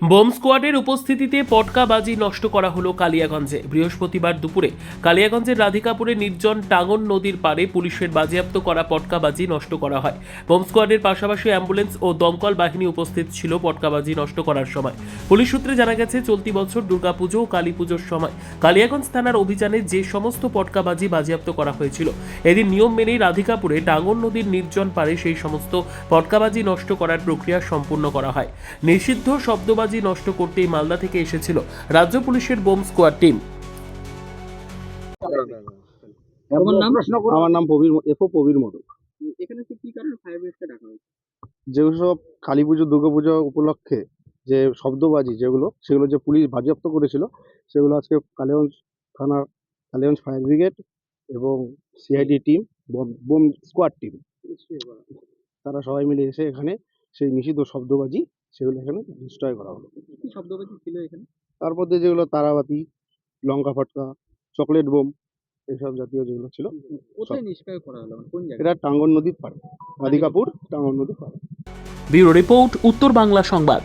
Bomb স্কোয়াডের উপস্থিতিতে পটকাবাজি নষ্ট করা হলো কালিয়াগঞ্জে। বৃহস্পতিবার দুপুরে কালিয়াগঞ্জের রাধিকাপুরে নির্জন টাঙ্গন নদীর পাড়ে পুলিশের বাজেয়াপ্ত করা পটকাবাজি নষ্ট করা হয়। বোম স্কোয়াডের পাশাপাশি অ্যাম্বুলেন্স ও দমকল বাহিনী উপস্থিত ছিল পটকাবাজি নষ্ট করার সময়। পুলিশ সূত্রে জানা গেছে, চলতি বছর দুর্গাপুজো ও কালী পুজোর সময় কালিয়াগঞ্জ থানার অভিযানে যে সমস্ত পটকাবাজি বাজেয়াপ্ত করা হয়েছিল, এদিন নিয়ম মেনেই রাধিকাপুরে টাঙ্গন নদীর নির্জন পাড়ে সেই সমস্ত পটকাবাজি নষ্ট করার প্রক্রিয়া সম্পূর্ণ করা হয়। নিষিদ্ধ শব্দবাজি নষ্ট করতেই মালদা থেকে এসেছিল রাজ্য পুলিশের বোম স্কোয়াড টিম। নাম আমার নাম প্রবীর এফও প্রবীর মোদক। এখানে কি কারণে ফায়ার ব্রিগেডকে ডাকা হয়েছে? যেসব কালী পুজো দুর্গা পুজো উপলক্ষে যে শব্দবাজি যেগুলো সেগুলো যে পুলিশ বাজেয়াপ্ত করেছিল সেগুলো আজকে কালীগঞ্জ থানার কালীগঞ্জ ফায়ার ব্রিগেড এবং CID team bomb squad team তারা সবাই মিলে এসে এখানে সেই নিষিদ্ধ শব্দবাজি সেগুলো এখানে ডিস্ট্রয় করা হলো। কি শব্দবাজি ছিল এখানে? তার মধ্যে যেগুলো তারাবাতি লঙ্কা ফটকা চকলেট বোম এইসব জাতীয় যেগুলো ছিল কোথায় নিষ্ক্রিয় করা হলো? মানে কোন জায়গায়? এটা টাঙ্গন নদীর পাড়ে রাধিকাপুর টাঙ্গন নদীর পাড়ে। ব্যুরো রিপোর্ট উত্তর বাংলা সংবাদ।